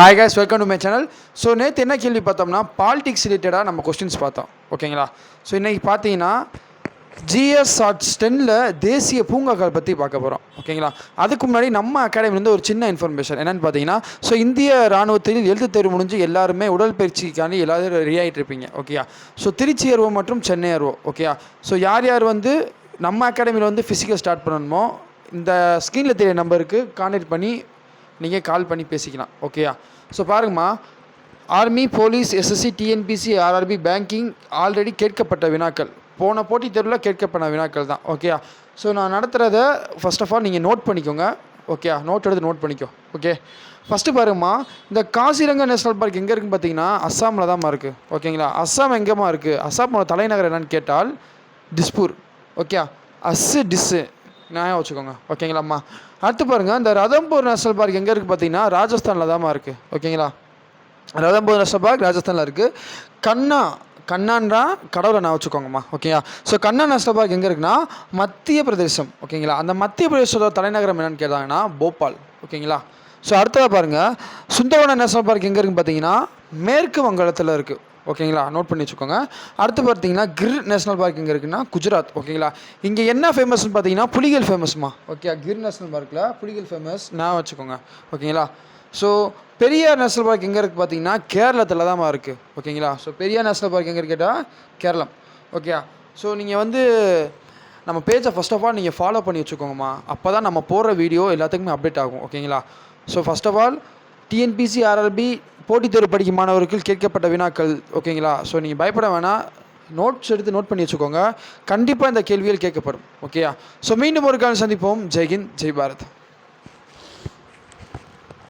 Hi guys welcome to my channel so நேற்று என்ன கேள்வி பார்த்தோம்னா பாலிடிக்ஸ் ரிலேட்டடாக நம்ம கொஸ்டின்ஸ் பார்த்தோம். ஓகேங்களா ஸோ இன்றைக்கி பார்த்தீங்கன்னா ஜிஎஸ் ஆர்ட்ஸ் டென்னில் தேசிய பூங்காக்கள் பற்றி பார்க்க போகிறோம் ஓகேங்களா அதுக்கு முன்னாடி நம்ம அகாடமிலேருந்து ஒரு சின்ன இன்ஃபர்மேஷன் என்னென்னு பார்த்தீங்கன்னா ஸோ இந்திய ராணுவத்தில் எழுத்து தேர்வு முடிஞ்சு எல்லாருமே உடற்பயிற்சிக்காண்டி எல்லாரும் ரெடி ஆகிட்டு இருப்பீங்க. ஓகேயா ஸோ திருச்சி அருவோ மற்றும் சென்னை அருவோ. ஓகேயா ஸோ யார் யார் வந்து நம்ம அகாடமியில் வந்து ஃபிசிக்கல் ஸ்டார்ட் பண்ணணுமோ இந்த ஸ்க்ரீனில் தெரிய நம்பருக்கு கான்டாக்ட் பண்ணி நீங்கள் கால் பண்ணி பேசிக்கலாம் ஓகேயா ஸோ பாருங்கம்மா army police SSC TNPSC RRB banking already கேட்கப்பட்ட வினாக்கள். போன போட்டி தேர்வில் கேட்கப்பட்ட வினாக்கள் தான் ஓகேயா ஸோ நான் நடத்துகிறத ஃபர்ஸ்ட் ஆஃப் ஆல் நீங்கள் நோட் பண்ணிக்கோங்க ஓகேயா நோட் எடுத்து நோட் பண்ணிக்கோ ஓகே ஃபஸ்ட்டு பாருங்கம்மா இந்த காசிரங்கா நேஷனல் பார்க் எங்கே இருக்குன்னு பார்த்தீங்கன்னா அஸ்ஸாமில் தான்மா இருக்குது ஓகேங்களா அஸ்ஸாம் எங்கேம்மா இருக்குது அஸ்ஸாமோட தலைநகர் என்னன்னு கேட்டால் டிஸ்பூர் ஓகே அஸ்ஸு டிஸ்ஸு. நியாயம் வச்சுக்கோங்க. ஓகேங்களாம்மா அடுத்து பாருங்கள் இந்த ரதம்பூர் நேஷனல் பார்க் எங்கே இருக்குது பார்த்தீங்கன்னா ராஜஸ்தானில் தான்மா இருக்குது ஓகேங்களா ரதம்பூர் நேஷனல் பார்க் ராஜஸ்தானில் இருக்குது கண்ணா கண்ணான்றா கடவுளை நான் வச்சுக்கோங்கம்மா. ஓகேங்களா ஸோ கண்ணா நேஷனல் பார்க் எங்கே இருக்குன்னா மத்திய பிரதேசம். ஓகேங்களா அந்த மத்திய பிரதேசத்தோட தலைநகரம் என்னென்னு கேட்டாங்கன்னா போபால். ஓகேங்களா ஸோ அடுத்ததாக பாருங்கள் சுந்தரவன நேஷனல் பார்க் எங்கே இருக்குன்னு பார்த்தீங்கன்னா மேற்கு வங்காளத்தில் இருக்குது ஓகேங்களா? நோட் பண்ணி வச்சுக்கோங்க. அடுத்து பார்த்தீங்கன்னா கிர் நேஷனல் பார்க் எங்கே இருக்குன்னா குஜராத். ஓகேங்களா? இங்கே என்ன ஃபேமஸ்னு பார்த்தீங்கன்னா புலிகள் ஃபேமஸ்மா ஓகே கிர் நேஷனல் பார்க்கில் புலிகள் ஃபேமஸ் நான் வச்சுக்கோங்க. ஓகேங்களா? ஸோ பெரியார் நேஷனல் பார்க் எங்கே இருக்குது பார்த்தீங்கன்னா கேரளத்தில் தான் இருக்குது ஓகேங்களா? ஸோ பெரியார் நேஷனல் பார்க் எங்கே கேட்டால் கேரளம். ஓகே ஸோ நீங்கள் வந்து நம்ம பேஜை ஃபஸ்ட் ஆஃப் ஆல் நீங்கள் ஃபாலோ பண்ணி வச்சுக்கோங்கம்மா. அப்போ தான் நம்ம போடுற வீடியோ எல்லாத்துக்குமே அப்டேட் ஆகும். ஓகேங்களா? So first of all TNPSC RRB போட்டித் தேர்வு படிக்கும் மாணவர்கள் கேட்கப்பட்ட வினாக்கள் ஓகேங்களா? ஸோ நீங்கள் பயப்பட வேணாம். நோட்ஸ் எடுத்து நோட் பண்ணி வச்சுக்கோங்க. கண்டிப்பாக இந்த கேள்விகள் கேட்கப்படும் ஓகேயா? ஸோ மீண்டும் ஒரு காலம் சந்திப்போம். ஜெய்ஹிந்த் ஜெய் பாரத்.